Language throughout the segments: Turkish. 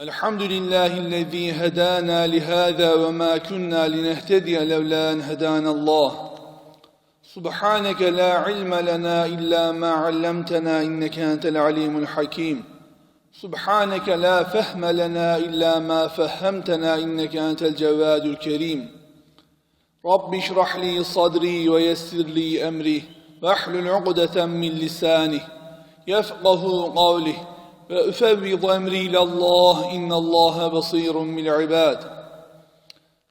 الحمد لله الذي هدانا لهذا وما كنا لنهتدي لولا أن هدانا الله. سبحانك لا علم لنا إلا ما علمتنا إنك أنت العليم الحكيم. سبحانك لا فهم لنا إلا ما فهمتنا إنك أنت الجواد الكريم. رب اشرح لي صدري ويسر لي أمري واحلل عقدة من لساني يفقه قولي. وأفوض أمري إلى الله إن الله بصير بالعباد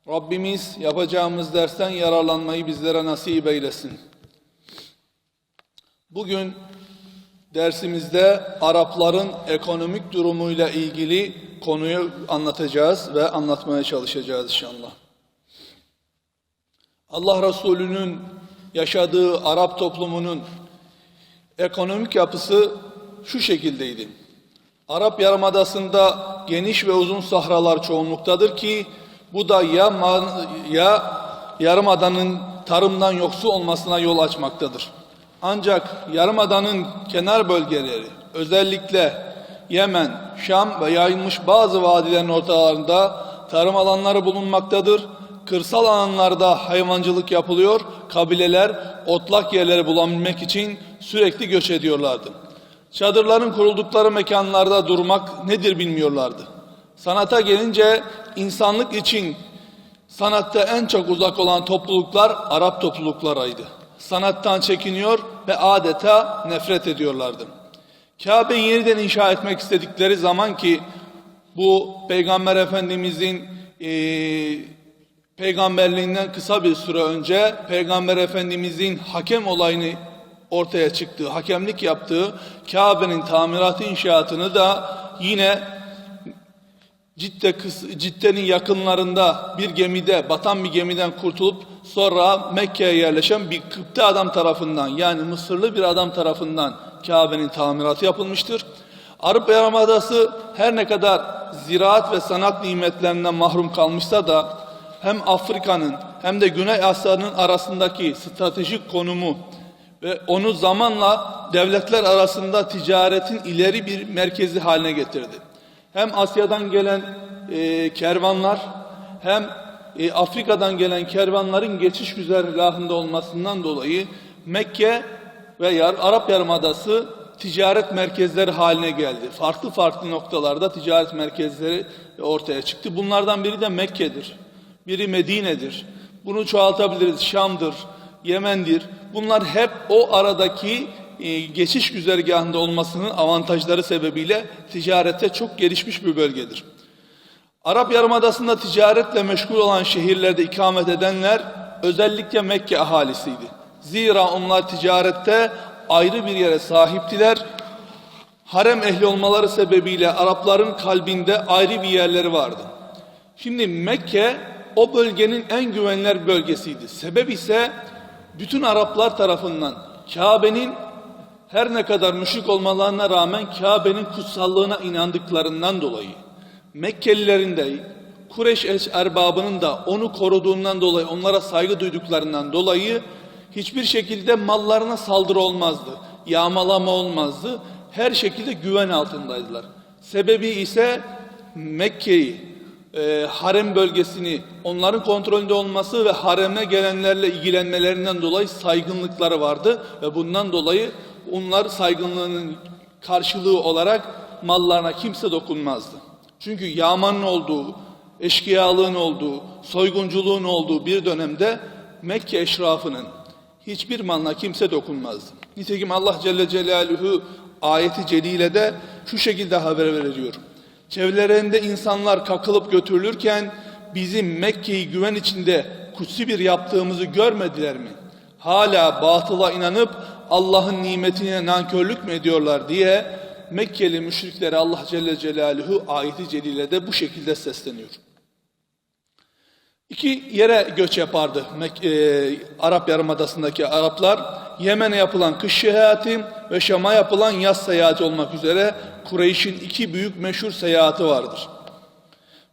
Rabbimiz yapacağımız dersten yararlanmayı bizlere nasip eylesin. Bugün dersimizde Arapların ekonomik durumuyla ilgili konuyu anlatacağız ve anlatmaya çalışacağız inşallah. Allah Resulü'nün yaşadığı Arap toplumunun ekonomik yapısı şu şekildeydi. Arap Yarımadası'nda geniş ve uzun sahralar çoğunluktadır ki bu da ya, ya Yarımada'nın tarımdan yoksul olmasına yol açmaktadır. Ancak Yarımada'nın kenar bölgeleri özellikle Yemen, Şam ve yayılmış bazı vadilerin ortalarında tarım alanları bulunmaktadır. Kırsal alanlarda hayvancılık yapılıyor, kabileler otlak yerleri bulabilmek için sürekli göç ediyorlardı. Çadırların kuruldukları mekanlarda durmak nedir bilmiyorlardı. Sanata gelince insanlık için sanatta en çok uzak olan topluluklar Arap topluluklarıydı. Sanattan çekiniyor ve adeta nefret ediyorlardı. Kabe'yi yeniden inşa etmek istedikleri zaman ki bu Peygamber Efendimizin e, peygamberliğinden kısa bir süre önce Peygamber Efendimizin hakem olayını ortaya çıktığı, hakemlik yaptığı Kabe'nin tamiratı inşaatını da yine Cidde, Cidde'nin yakınlarında bir gemide, batan bir gemiden kurtulup sonra Mekke'ye yerleşen bir Kıpti adam tarafından yani Mısırlı bir adam tarafından Kabe'nin tamiratı yapılmıştır. Arap Yarımadası her ne kadar ziraat ve sanat nimetlerinden mahrum kalmışsa da hem Afrika'nın hem de Güney Asya'nın arasındaki stratejik konumu ve onu zamanla devletler arasında ticaretin ileri bir merkezi haline getirdi. Hem Asya'dan gelen e, kervanlar hem e, Afrika'dan gelen kervanların geçiş güzergahında olmasından dolayı Mekke ve Yar Arap Yarımadası ticaret merkezleri haline geldi. Farklı farklı noktalarda ticaret merkezleri ortaya çıktı. Bunlardan biri de Mekke'dir. Biri Medine'dir. Bunu çoğaltabiliriz. Şam'dır, Yemen'dir. Bunlar hep o aradaki e, geçiş güzergahında olmasının avantajları sebebiyle ticarette çok gelişmiş bir bölgedir. Arap Yarımadası'nda ticaretle meşgul olan şehirlerde ikamet edenler özellikle Mekke ahalisiydi. Zira onlar ticarette ayrı bir yere sahiptiler. Harem ehli olmaları sebebiyle Arapların kalbinde ayrı bir yerleri vardı. Şimdi Mekke o bölgenin en güvenilir bölgesiydi. Sebep ise bütün Araplar tarafından Kabe'nin her ne kadar müşrik olmalarına rağmen Kabe'nin kutsallığına inandıklarından dolayı Mekkelilerin de Kureş erbabının da onu koruduğundan dolayı onlara saygı duyduklarından dolayı hiçbir şekilde mallarına saldırı olmazdı. Yağmalama olmazdı. Her şekilde güven altındaydılar. Sebebi ise Mekke'yi, e, harem bölgesini onların kontrolünde olması ve hareme gelenlerle ilgilenmelerinden dolayı saygınlıkları vardı. Ve bundan dolayı onlar saygınlığının karşılığı olarak mallarına kimse dokunmazdı. Çünkü yağmanın olduğu, eşkıyalığın olduğu, soygunculuğun olduğu bir dönemde Mekke eşrafının hiçbir malına kimse dokunmazdı. Nitekim Allah Celle Celaluhu ayeti celilede şu şekilde haber veriyor. Çevrelerinde insanlar kakılıp götürülürken bizim Mekke'yi güven içinde kutsi bir yaptığımızı görmediler mi? Hala batıla inanıp Allah'ın nimetine nankörlük mü ediyorlar diye Mekkeli müşriklere Allah Celle Celaluhu ayeti celile de bu şekilde sesleniyor. İki yere göç yapardı Mek- e, Arap Yarımadası'ndaki Araplar. Yemen'e yapılan kış seyahati ve Şam'a yapılan yaz seyahati olmak üzere Kureyş'in iki büyük meşhur seyahati vardır.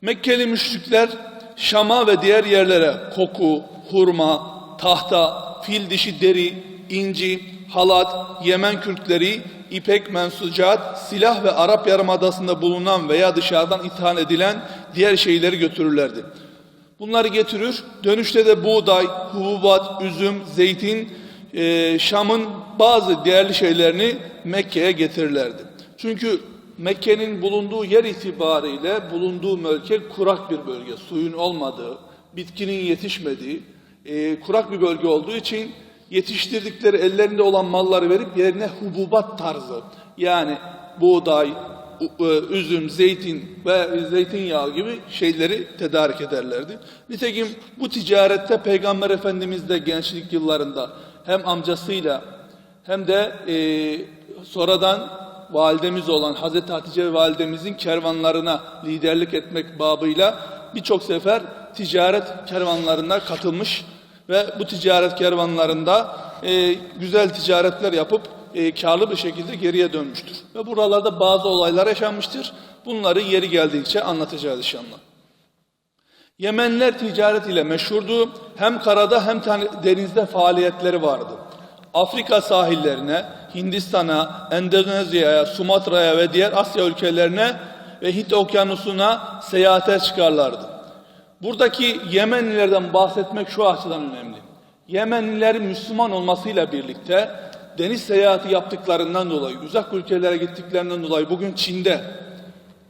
Mekkeli müşrikler Şam'a ve diğer yerlere koku, hurma, tahta, fil dişi deri, inci, halat, Yemen kürkleri, ipek mensucat, silah ve Arap Yarımadası'nda bulunan veya dışarıdan ithal edilen diğer şeyleri götürürlerdi. Bunları getirir. Dönüşte de buğday, hububat, üzüm, zeytin, e, Şam'ın bazı değerli şeylerini Mekke'ye getirirlerdi. Çünkü Mekke'nin bulunduğu yer itibariyle bulunduğu bölge kurak bir bölge. Suyun olmadığı, bitkinin yetişmediği, e, kurak bir bölge olduğu için yetiştirdikleri ellerinde olan malları verip yerine hububat tarzı yani buğday, üzüm, zeytin ve zeytinyağı gibi şeyleri tedarik ederlerdi. Nitekim bu ticarette Peygamber Efendimiz de gençlik yıllarında hem amcasıyla hem de e, sonradan validemiz olan Hazreti Hatice validemizin kervanlarına liderlik etmek babıyla birçok sefer ticaret kervanlarına katılmış ve bu ticaret kervanlarında e, güzel ticaretler yapıp e, karlı bir şekilde geriye dönmüştür. Ve buralarda bazı olaylar yaşanmıştır. Bunları yeri geldikçe anlatacağız inşallah. Yemenler ticaret ile meşhurdu. Hem karada hem denizde faaliyetleri vardı. Afrika sahillerine, Hindistan'a, Endonezya'ya, Sumatra'ya ve diğer Asya ülkelerine ve Hint okyanusuna seyahate çıkarlardı. Buradaki Yemenlilerden bahsetmek şu açıdan önemli. Yemenlilerin Müslüman olmasıyla birlikte deniz seyahati yaptıklarından dolayı, uzak ülkelere gittiklerinden dolayı bugün Çin'de,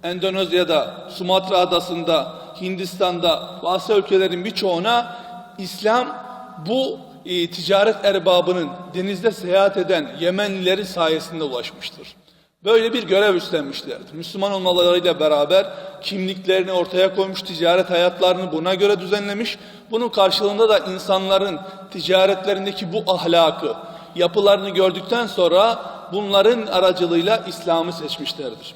Endonezya'da, Sumatra adasında, Hindistan'da ve Asya ülkelerin birçoğuna İslam bu e, ticaret erbabının denizde seyahat eden Yemenlileri sayesinde ulaşmıştır. Böyle bir görev üstlenmişlerdir. Müslüman olmalarıyla beraber kimliklerini ortaya koymuş, ticaret hayatlarını buna göre düzenlemiş. Bunun karşılığında da insanların ticaretlerindeki bu ahlakı, yapılarını gördükten sonra bunların aracılığıyla İslam'ı seçmişlerdir.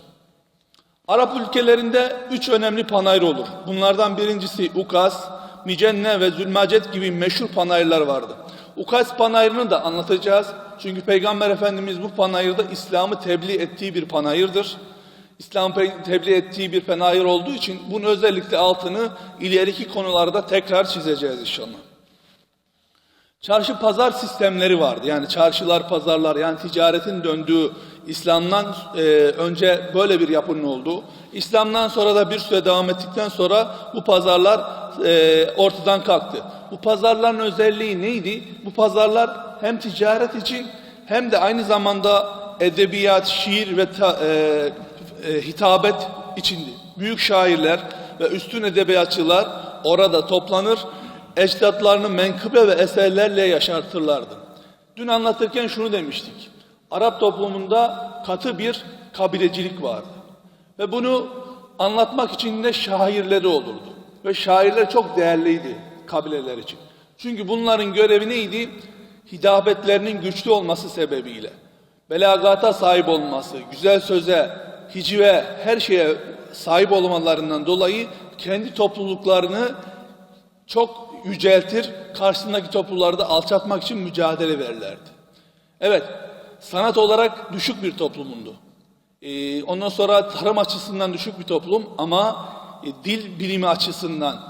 Arap ülkelerinde üç önemli panayır olur. Bunlardan birincisi Ukas, Micenne ve Zülmacet gibi meşhur panayırlar vardı. Ukas panayırını da anlatacağız. Çünkü Peygamber Efendimiz bu panayırda İslam'ı tebliğ ettiği bir panayırdır. İslam'ı pe- tebliğ ettiği bir panayır olduğu için bunun özellikle altını ileriki konularda tekrar çizeceğiz inşallah. Çarşı pazar sistemleri vardı. Yani çarşılar, pazarlar yani ticaretin döndüğü İslam'dan e, önce böyle bir yapının olduğu. İslam'dan sonra da bir süre devam ettikten sonra bu pazarlar e, ortadan kalktı. Bu pazarların özelliği neydi? Bu pazarlar hem ticaret için hem de aynı zamanda edebiyat, şiir ve ta- e, e, hitabet içindi. Büyük şairler ve üstün edebiyatçılar orada toplanır ecdatlarını menkıbe ve eserlerle yaşartırlardı. Dün anlatırken şunu demiştik. Arap toplumunda katı bir kabilecilik vardı. Ve bunu anlatmak için de şairleri olurdu. Ve şairler çok değerliydi kabileler için. Çünkü bunların görevi neydi? Hitabetlerinin güçlü olması sebebiyle. Belagata sahip olması, güzel söze, hicive, her şeye sahip olmalarından dolayı kendi topluluklarını çok yüceltir, karşısındaki toplumlarda alçaltmak için mücadele verirlerdi. Evet, sanat olarak düşük bir toplumundu. Ee, ondan sonra tarım açısından düşük bir toplum ama e, dil bilimi açısından,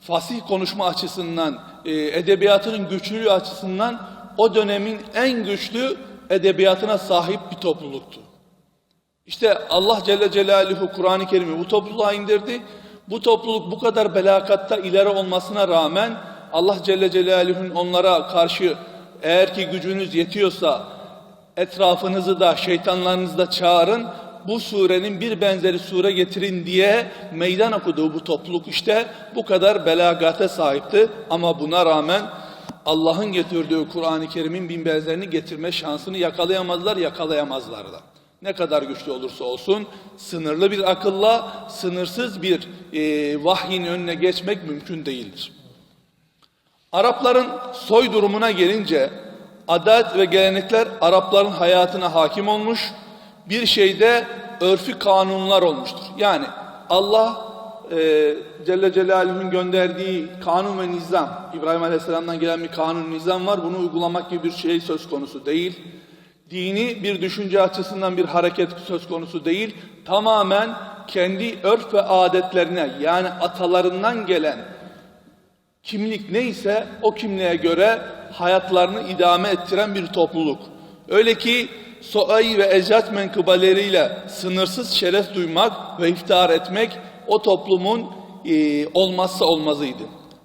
fasih konuşma açısından, e, edebiyatının güçlülüğü açısından o dönemin en güçlü edebiyatına sahip bir topluluktu. İşte Allah Celle Celaluhu Kur'an-ı Kerim'i bu topluluğa indirdi. Bu topluluk bu kadar belakatta ileri olmasına rağmen Allah Celle Celaluhu'nun onlara karşı eğer ki gücünüz yetiyorsa etrafınızı da şeytanlarınızı da çağırın bu surenin bir benzeri sure getirin diye meydan okuduğu bu topluluk işte bu kadar belagate sahipti ama buna rağmen Allah'ın getirdiği Kur'an-ı Kerim'in bin benzerini getirme şansını yakalayamazlar da. Ne kadar güçlü olursa olsun sınırlı bir akılla sınırsız bir e, vahyin önüne geçmek mümkün değildir. Arapların soy durumuna gelince adet ve gelenekler Arapların hayatına hakim olmuş, bir şeyde örfü kanunlar olmuştur. Yani Allah e, Celle Celaluhu'nun gönderdiği kanun ve nizam, İbrahim Aleyhisselam'dan gelen bir kanun nizam var. Bunu uygulamak gibi bir şey söz konusu değil. Dini bir düşünce açısından bir hareket söz konusu değil. Tamamen kendi örf ve adetlerine yani atalarından gelen kimlik neyse o kimliğe göre hayatlarını idame ettiren bir topluluk. Öyle ki soay ve ecdat menkıbaleriyle sınırsız şeref duymak ve iftihar etmek o toplumun e, olmazsa olmazıydı.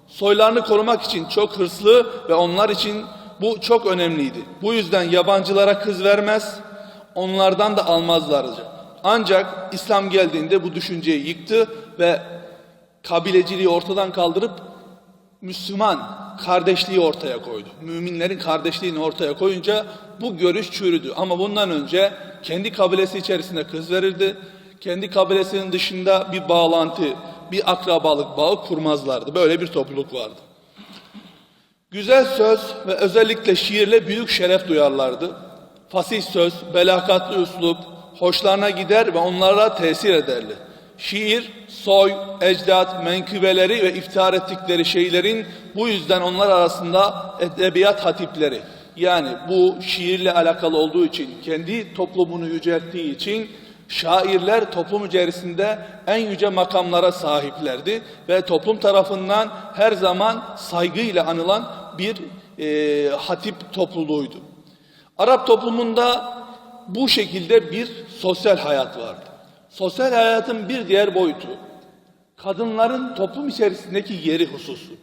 Soylarını korumak için çok hırslı ve onlar için bu çok önemliydi. Bu yüzden yabancılara kız vermez, onlardan da almazlardı. Ancak İslam geldiğinde bu düşünceyi yıktı ve kabileciliği ortadan kaldırıp Müslüman kardeşliği ortaya koydu. Müminlerin kardeşliğini ortaya koyunca bu görüş çürüdü. Ama bundan önce kendi kabilesi içerisinde kız verirdi. Kendi kabilesinin dışında bir bağlantı, bir akrabalık bağı kurmazlardı. Böyle bir topluluk vardı. Güzel söz ve özellikle şiirle büyük şeref duyarlardı. Fasih söz, belakatlı üslup, hoşlarına gider ve onlara tesir ederdi. Şiir, soy, ecdat, menkıbeleri ve iftihar ettikleri şeylerin bu yüzden onlar arasında edebiyat hatipleri. Yani bu şiirle alakalı olduğu için, kendi toplumunu yücelttiği için şairler toplum içerisinde en yüce makamlara sahiplerdi ve toplum tarafından her zaman saygıyla anılan bir e, hatip topluluğuydu. Arap toplumunda bu şekilde bir sosyal hayat vardı. Sosyal hayatın bir diğer boyutu, kadınların toplum içerisindeki yeri hususu.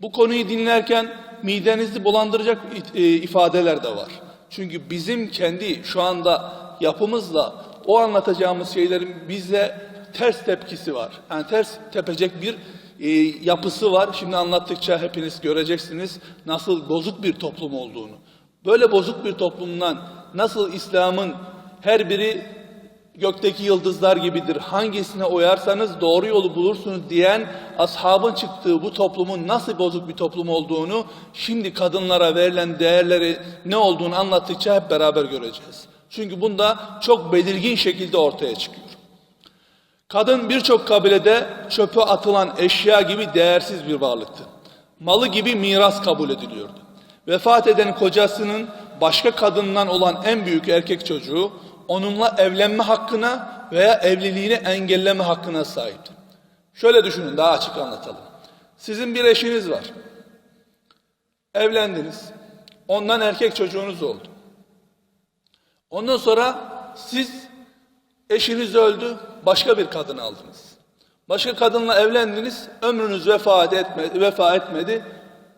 Bu konuyu dinlerken midenizi bulandıracak e, ifadeler de var. Çünkü bizim kendi şu anda yapımızla o anlatacağımız şeylerin bize ters tepkisi var. Yani ters tepecek bir e, yapısı var. Şimdi anlattıkça hepiniz göreceksiniz nasıl bozuk bir toplum olduğunu. Böyle bozuk bir toplumdan nasıl İslam'ın her biri gökteki yıldızlar gibidir. Hangisine uyarsanız doğru yolu bulursunuz diyen ashabın çıktığı bu toplumun nasıl bozuk bir toplum olduğunu şimdi kadınlara verilen değerleri ne olduğunu anlattıkça hep beraber göreceğiz. Çünkü bunda çok belirgin şekilde ortaya çıkıyor. Kadın birçok kabilede çöpe atılan eşya gibi değersiz bir varlıktı. Malı gibi miras kabul ediliyordu. Vefat eden kocasının başka kadından olan en büyük erkek çocuğu onunla evlenme hakkına veya evliliğini engelleme hakkına sahipti. Şöyle düşünün daha açık anlatalım. Sizin bir eşiniz var. Evlendiniz. Ondan erkek çocuğunuz oldu. Ondan sonra siz eşiniz öldü, başka bir kadın aldınız. Başka kadınla evlendiniz, ömrünüz vefat etmedi, vefa etmedi,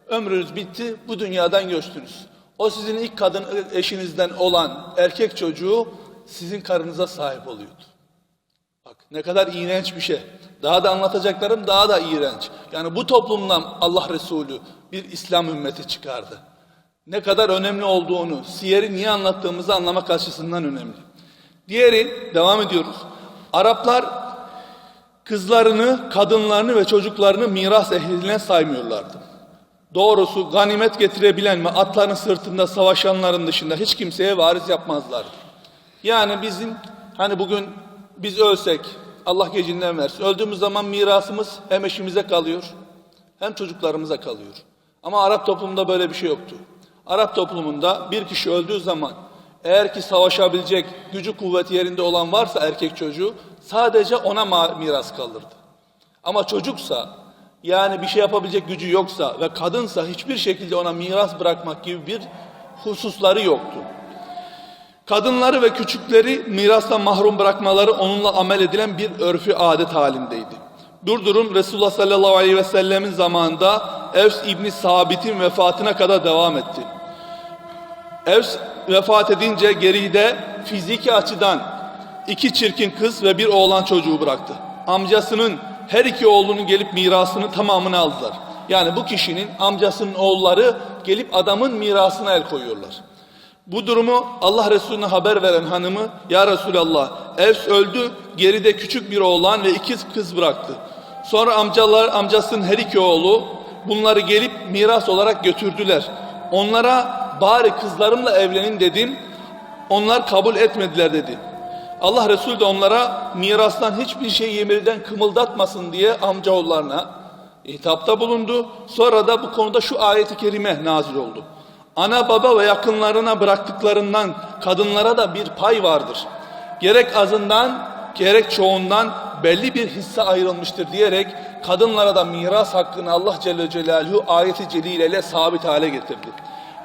ömrünüz bitti, bu dünyadan göçtünüz. O sizin ilk kadın eşinizden olan erkek çocuğu sizin karınıza sahip oluyordu. Bak ne kadar iğrenç bir şey. Daha da anlatacaklarım daha da iğrenç. Yani bu toplumdan Allah Resulü bir İslam ümmeti çıkardı. Ne kadar önemli olduğunu, siyeri niye anlattığımızı anlamak açısından önemli. Diğeri, devam ediyoruz. Araplar kızlarını, kadınlarını ve çocuklarını miras ehline saymıyorlardı. Doğrusu ganimet getirebilen ve atların sırtında savaşanların dışında hiç kimseye varis yapmazlardı. Yani bizim hani bugün biz ölsek Allah gecinden versin. Öldüğümüz zaman mirasımız hem eşimize kalıyor hem çocuklarımıza kalıyor. Ama Arap toplumunda böyle bir şey yoktu. Arap toplumunda bir kişi öldüğü zaman eğer ki savaşabilecek gücü kuvveti yerinde olan varsa erkek çocuğu sadece ona miras kalırdı. Ama çocuksa yani bir şey yapabilecek gücü yoksa ve kadınsa hiçbir şekilde ona miras bırakmak gibi bir hususları yoktu. Kadınları ve küçükleri mirastan mahrum bırakmaları onunla amel edilen bir örfü adet halindeydi. Durum Resulullah sallallahu aleyhi ve sellemin zamanında Evs İbni Sabit'in vefatına kadar devam etti. Evs vefat edince geride fiziki açıdan iki çirkin kız ve bir oğlan çocuğu bıraktı. Amcasının her iki oğlunun gelip mirasını tamamını aldılar. Yani bu kişinin amcasının oğulları gelip adamın mirasına el koyuyorlar. Bu durumu Allah Resulüne haber veren hanımı Ya Resulallah Evs öldü geride küçük bir oğlan ve iki kız bıraktı. Sonra amcalar amcasının her iki oğlu bunları gelip miras olarak götürdüler. Onlara bari kızlarımla evlenin dedim. Onlar kabul etmediler dedi. Allah Resulü de onlara mirastan hiçbir şey yemirden kımıldatmasın diye amcaoğullarına hitapta bulundu. Sonra da bu konuda şu ayeti kerime nazil oldu. Ana baba ve yakınlarına bıraktıklarından kadınlara da bir pay vardır. Gerek azından gerek çoğundan belli bir hisse ayrılmıştır diyerek kadınlara da miras hakkını Allah Celle Celaluhu ayeti celileyle sabit hale getirdi.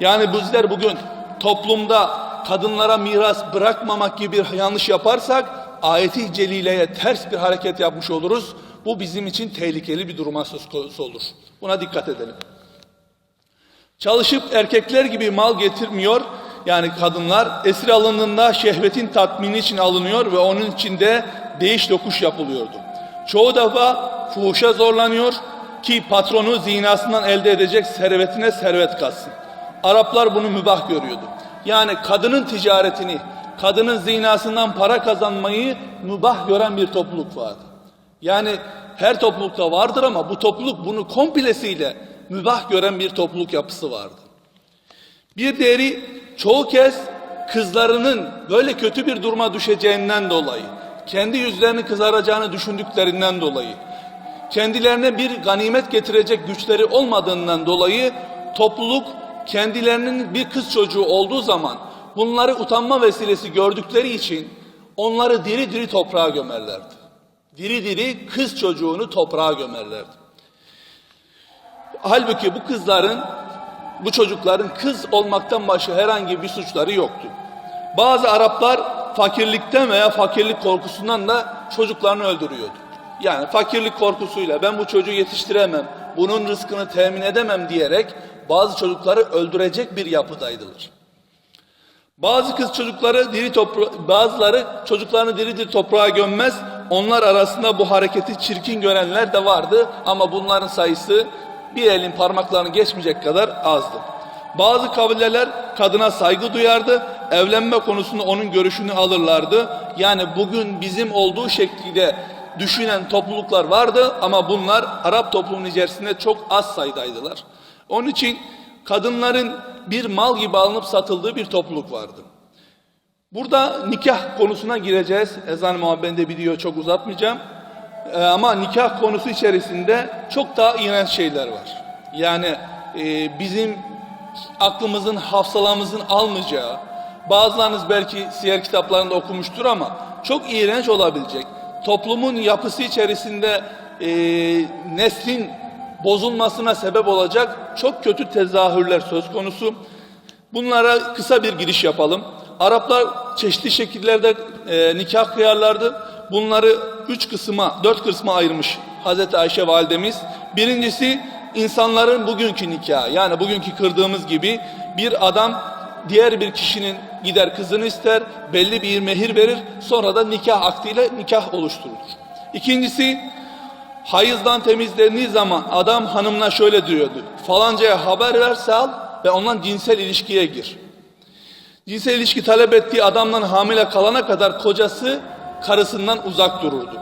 Yani bizler bugün toplumda kadınlara miras bırakmamak gibi bir yanlış yaparsak ayeti celileye ters bir hareket yapmış oluruz. Bu bizim için tehlikeli bir duruma söz konusu olur. Buna dikkat edelim. Çalışıp erkekler gibi mal getirmiyor. Yani kadınlar esir alındığında şehvetin tatmini için alınıyor ve onun içinde değiş dokuş yapılıyordu. Çoğu defa fuhuşa zorlanıyor ki patronu zinasından elde edecek servetine servet katsın. Araplar bunu mübah görüyordu. Yani kadının ticaretini, kadının zinasından para kazanmayı mübah gören bir topluluk vardı. Yani her toplulukta vardır ama bu topluluk bunu komplesiyle mübah gören bir topluluk yapısı vardı. Bir diğeri çoğu kez kızlarının böyle kötü bir duruma düşeceğinden dolayı, kendi yüzlerini kızaracağını düşündüklerinden dolayı, kendilerine bir ganimet getirecek güçleri olmadığından dolayı topluluk kendilerinin bir kız çocuğu olduğu zaman bunları utanma vesilesi gördükleri için onları diri diri toprağa gömerlerdi. Diri diri kız çocuğunu toprağa gömerlerdi. Halbuki bu kızların, bu çocukların kız olmaktan başka herhangi bir suçları yoktu. Bazı Araplar fakirlikten veya fakirlik korkusundan da çocuklarını öldürüyordu. Yani fakirlik korkusuyla ben bu çocuğu yetiştiremem, bunun rızkını temin edemem diyerek bazı çocukları öldürecek bir yapıdaydılar. Bazı kız çocukları diri topra bazıları çocuklarını diri diri toprağa gömmez. Onlar arasında bu hareketi çirkin görenler de vardı ama bunların sayısı bir elin parmaklarını geçmeyecek kadar azdı. Bazı kabileler kadına saygı duyardı, evlenme konusunda onun görüşünü alırlardı. Yani bugün bizim olduğu şekilde düşünen topluluklar vardı ama bunlar Arap toplumunun içerisinde çok az sayıdaydılar. Onun için kadınların bir mal gibi alınıp satıldığı bir topluluk vardı. Burada nikah konusuna gireceğiz. Ezan muhabbende biliyor çok uzatmayacağım. Ee, ama nikah konusu içerisinde çok daha iğrenç şeyler var. Yani e, bizim aklımızın, hafsalamızın almayacağı, bazılarınız belki siyer kitaplarında okumuştur ama çok iğrenç olabilecek, toplumun yapısı içerisinde e, neslin bozulmasına sebep olacak çok kötü tezahürler söz konusu. Bunlara kısa bir giriş yapalım. Araplar çeşitli şekillerde e, nikah kıyarlardı. Bunları üç kısma, dört kısma ayırmış Hazreti Ayşe validemiz. Birincisi insanların bugünkü nikahı. Yani bugünkü kırdığımız gibi bir adam diğer bir kişinin gider kızını ister, belli bir mehir verir, sonra da nikah aktiyle nikah oluşturulur. İkincisi hayızdan temizlendiği zaman adam hanımına şöyle diyordu. Falancaya haber verse al ve ondan cinsel ilişkiye gir. Cinsel ilişki talep ettiği adamdan hamile kalana kadar kocası karısından uzak dururdu.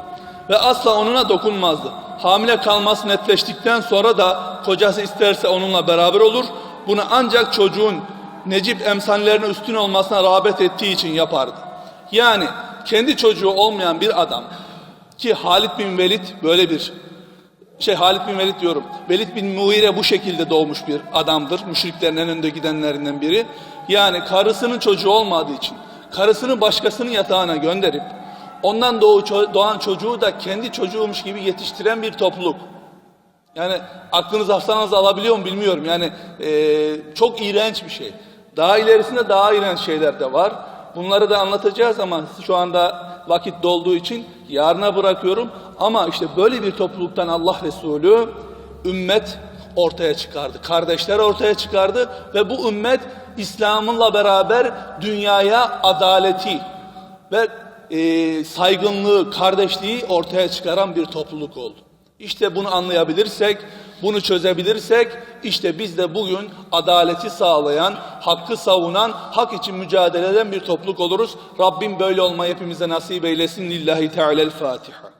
Ve asla onuna dokunmazdı. Hamile kalması netleştikten sonra da kocası isterse onunla beraber olur. Bunu ancak çocuğun Necip emsallerine üstün olmasına rağbet ettiği için yapardı. Yani kendi çocuğu olmayan bir adam ki Halid bin Velid böyle bir şey Halid bin Velid diyorum. Velid bin Muire bu şekilde doğmuş bir adamdır. Müşriklerin en önde gidenlerinden biri. Yani karısının çocuğu olmadığı için karısını başkasının yatağına gönderip ondan doğan çocuğu da kendi çocuğumuş gibi yetiştiren bir topluluk. Yani aklınız hafsanız alabiliyor mu bilmiyorum. Yani e, çok iğrenç bir şey. Daha ilerisinde daha iğrenç şeyler de var. Bunları da anlatacağız ama şu anda vakit dolduğu için yarına bırakıyorum. Ama işte böyle bir topluluktan Allah Resulü ümmet ortaya çıkardı. Kardeşler ortaya çıkardı ve bu ümmet İslam'ınla beraber dünyaya adaleti ve e, saygınlığı, kardeşliği ortaya çıkaran bir topluluk oldu. İşte bunu anlayabilirsek, bunu çözebilirsek işte biz de bugün adaleti sağlayan, hakkı savunan, hak için mücadele eden bir topluluk oluruz. Rabbim böyle olmayı hepimize nasip eylesin. Lillahi Teala'l-Fatiha.